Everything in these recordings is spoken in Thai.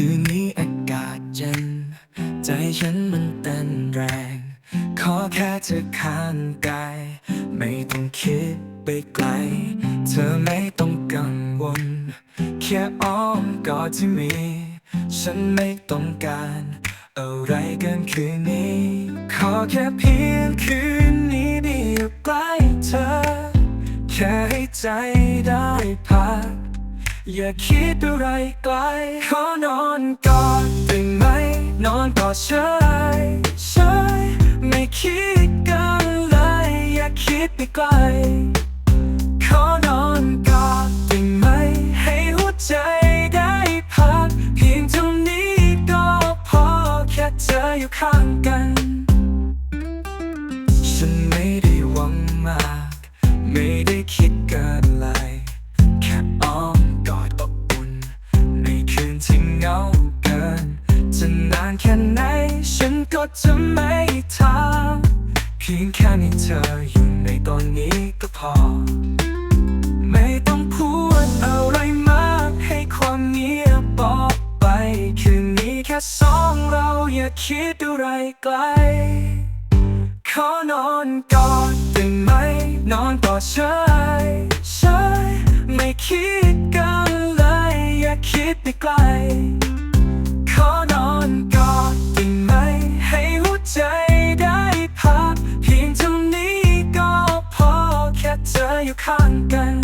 คืนนี้อากาศเย็น ใจฉันมันเต้นแรง ขอแค่เธอข้างกาย ไม่ต้องคิดไปไกล เธอไม่ต้องกังวล แค่อ้อมกอดที่มี ฉันไม่ต้องการอะไรกันคืนนี้ ขอแค่เพียงคืนนี้ได้อยู่ใกล้เธอ แค่ให้ใจได้พัก อย่าคิดอะไรไกล ขอนอนกอดได้ไหม นอนกอดเฉยเฉยไม่คิดกันเลย อย่าคิดไปไกล ขอนอนกอดได้ไหม ให้หัวใจได้พัก เพียงเท่านี้ก็พอแค่เธออยู่ข้างกัน ฉันไม่ได้หวังมาก ไม่ได้คิดกินเลยานแค่ไหน ฉันก็จะไม่ถามเพียงแค่มีเธออยู่ในตอนนี้ก็พอ ไม่ต้องพูดอะไรมากให้ความเงียบบอกไป คืนนี้แค่สองเราอย่าคิดอะไรไกล ขอนอนกอดได้ไหม นอนกอดเฉยเฉยไม่คิดกันเลย อย่าคิดไปไกล กัน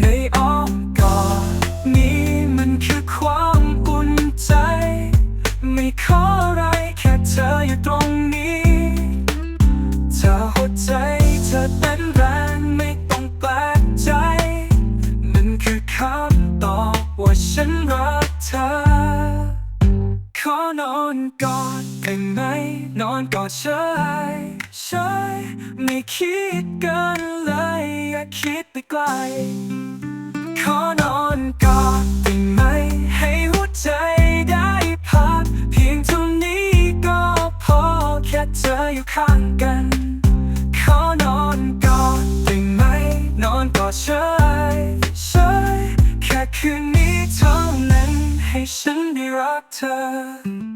ในอ้อมกอดนี้มันคือความอุ่นใจ ไม่ขออะไรแค่เธออยู่ตรงนี้เธอหัวใจเธอเต้นแรงไม่ต้องแปลกใจนั่นคือคำตอบว่าฉันรักเธอ ขอนอนกอดได้ไหมนอนกอดเฉยเฉยไม่คิดกันเลย คิดไปไกล ขอนอนกอดได้ไหม ให้หัวใจได้พัก เพียงเท่านี้ก็พอแค่เธออยู่ข้างกัน ขอนอนกอดได้ไหม นอนกอดเฉยเฉยแค่คืนนี้เท่านั้นให้ฉันได้รักเธอ